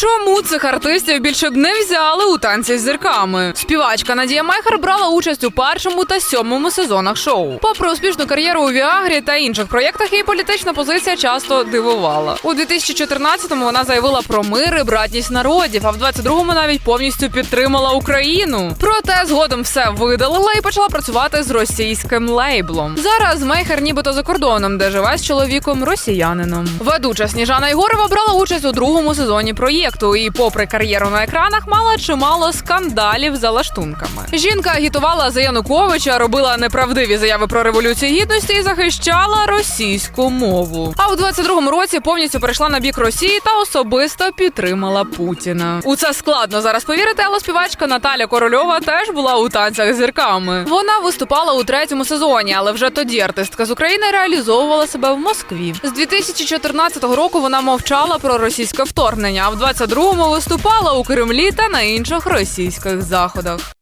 Чому цих артистів більше б не взяли у танці з зірками? Співачка Надія Майхер брала участь у першому та сьомому сезонах шоу. Попри успішну кар'єру у Віагрі та інших проєктах, її політична позиція часто дивувала. У 2014-му вона заявила про мир і братність народів, а в 22-му навіть повністю підтримала Україну. Проте згодом все видалила і почала працювати з російським лейблом. Зараз Мейхер нібито за кордоном, де живе з чоловіком росіянином. Ведуча Сніжана Єгорова брала участь у другому сезоні проєкту і, попри кар'єру на екранах, мала чимало скандалів за лаштунками. Жінка агітувала за Януковича, робила неправдиві заяви про революцію гідності і захищала російську мову. А у 22-му році повністю перейшла на бік Росії та особисто підтримала Путіна. У це складно зараз повірити, але співачка Наталя Корольова теж була у танцях з зірками. Вона виступала у третьому сезоні, але вже тоді артистка з України реалізовувала себе в Москві. З 2014 року вона мовчала про російське вторгнення, а в 22-му виступала у Кремлі та на інших російських заходах.